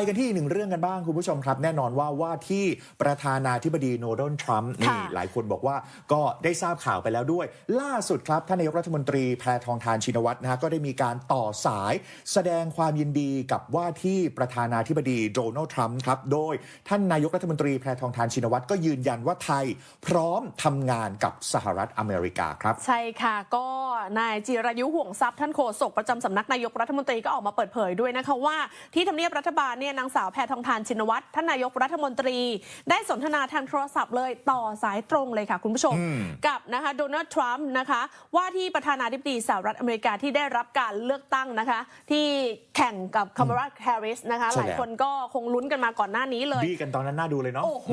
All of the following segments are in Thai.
ไปกันที่อีกหนึ่งเรื่องกันบ้างคุณผู้ชมครับ แน่นอนว่าว่าที่ประธานาธิบดีโดนัลด์ทรัมป์นี่ค่ะหลายคนบอกว่าก็ได้ทราบข่าวไปแล้วด้วย ล่าสุดครับท่านนายกรัฐมนตรีแพทองทานชินวัตรนะฮะก็ได้มีการต่อสาย แสดงความยินดีกับว่าที่ประธานาธิบดีโดนัลด์ทรัมป์ครับโดยท่านนายกรัฐมนตรีแพทองทานชินวัตรก็ยืนยันว่าไทย พร้อมทำงานกับสหรัฐอเมริกาครับ ใช่ค่ะก็ นายจิรายุห่วงทรัพย์ท่านโฆษกประจำสำนักนายกรัฐมนตรีก็ออกมาเปิดเผยด้วยนะคะว่าที่ทำเนียบรัฐบาลเนี่ยนางสาวแพทองทานชินวัตรท่านนายกรัฐมนตรี ได้สนทนาทางโทรศัพท์เลยต่อสายตรงเลยค่ะคุณผู้ชมอืมกับนะคะโดนัลด์ทรัมป์นะคะว่าที่ประธานาธิบดีสหรัฐอเมริกาที่ได้รับการเลือกตั้งนะคะ ที่แข่งกับคามาราแฮร์ริสนะคะใช่หลายแล้วคนก็คงลุ้นกันมาก่อนหน้านี้เลยบี้กันตอนนั้นน่าดูเลยเนาะโอ้โห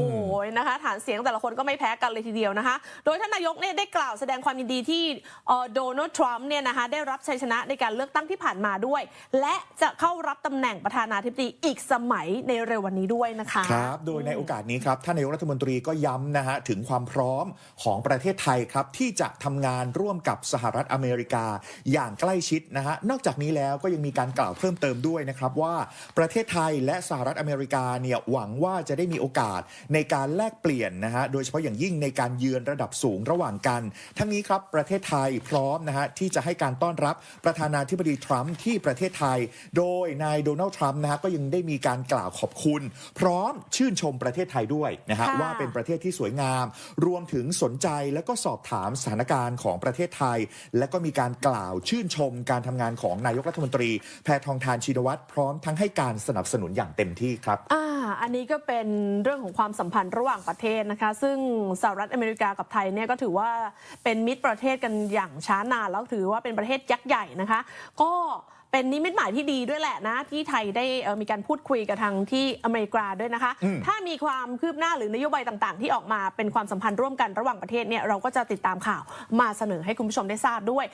นะคะฐานเสียงแต่ละคนก็ไม่แพ้กันเลยทีเดียวนะคะ โดยท่านนายกเนี่ยได้กล่าวแสดงความยินดีที่เอ่อโดนัลด์ทรัมป์เนี่ยนะคะได้รับชัยชนะในการเลือกตั้งที่ผ่านมาด้วย และจะเข้ารับตำแหน่งประธานาธิบดีอีกสมัยในเร็ววันนี้ด้วยนะคะครับ โดยในโอกาสนี้ครับท่านนายกรัฐมนตรีก็ย้ำนะฮะถึงความพร้อมของประเทศไทยครับที่จะทำงานร่วมกับสหรัฐอเมริกา อย่างใกล้ชิดนะฮะนอกจากนี้แล้วก็ยังมีการกล่าวเพิ่มเติมด้วยนะครับว่าประเทศไทยและสหรัฐอเมริกาเนี่ยหวังว่าจะได้มีโอกาสในการแลกเปลี่ยนนะฮะโดยเฉพาะอย่างยิ่งในการเยือนระดับสูงระหว่างกัน ทั้งนี้ครับประเทศไทยพร้อมนะฮะที่จะให้การต้อนรับประธานาธิบดีทรัมป์ที่ประเทศไทย โดยนายโดนัลด์ทรัมป์นะฮะก็ยังได้มีการกล่าวขอบคุณ พร้อมชื่นชมประเทศไทยด้วยนะฮะค่ะว่าเป็นประเทศที่สวยงาม รวมถึงสนใจและก็สอบถามสถานการณ์ของประเทศไทย และก็มีการกล่าวชื่นชมการทำงานของนายกรัฐมนตรี แพทองทานชินวัตรพร้อมทั้งให้การสนับสนุนอย่างเต็มที่ครับ อ่าอันนี้ก็เป็นเรื่องของความสัมพันธ์ระหว่างประเทศนะคะ ซึ่งสหรัฐอเมริกากับไทยเนี่ยก็ถือว่าเป็นมิตรประเทศกันอย่างช้านานแล้วถือว่าเป็นประเทศยักษ์ใหญ่นะคะ ก็เป็นนิมิตหมายที่ดีด้วยแหละนะ ที่ไทยได้เอ่อมีการพูดคุยกับทางที่อเมริกาด้วยนะคะ ถ้ามีความคืบหน้าหรือนโยบายต่างๆ ที่ออกมาเป็นความสัมพันธ์ร่วมกันระหว่างประเทศเนี่ยเราก็จะติดตามข่าวมาเสนอให้คุณผู้ชมได้ทราบด้วย